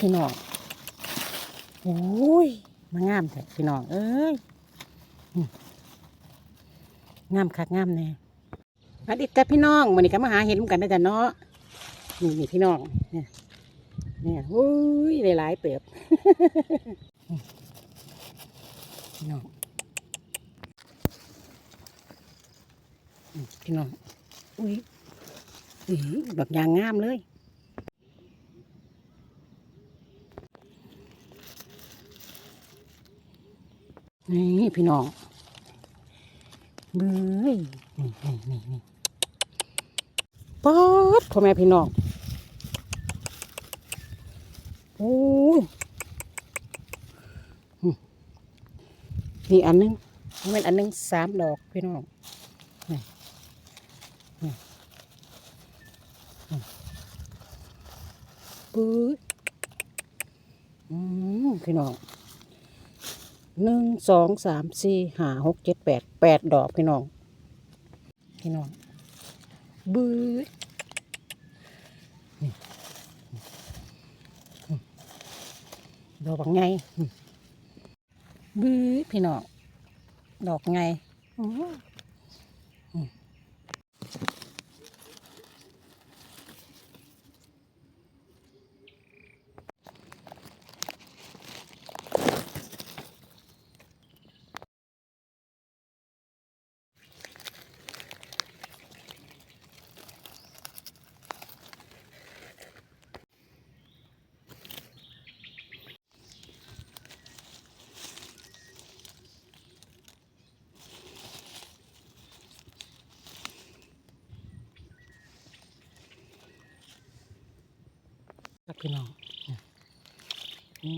พี่น้องโอ้ยมางามแท้พี่น้องเอ้ยงามคักงามแน่มาดิกับพี่น้องวันนี้ก็มาหาเห็ดกันนะจ๊ะเนาะนี่นี่พี่น้องเนี่ยเนี่ยโอ้ยหลายๆเติบพี่น้องพี่น้องอุ้ยอุ้ยดอกยางงามเลย นี่พี่น้องเบ้ยนี่นี่นี่นี่ป๊อดพ่อแม่พี่น้องโอ้ยอืมนี่อันหนึงนี่มันอันหนึงสามดอกพี่น้องนี่นี่นี่ปื๊ดอืมพี่น้อง หนึ่งสองสามสี่ห้าหกเจ็ดแปดแปดดอกพี่น้อง พี่น้องบื้อดอกบางไงบื้อพี่น้อง ดอกไง ครับพี่น้องนี่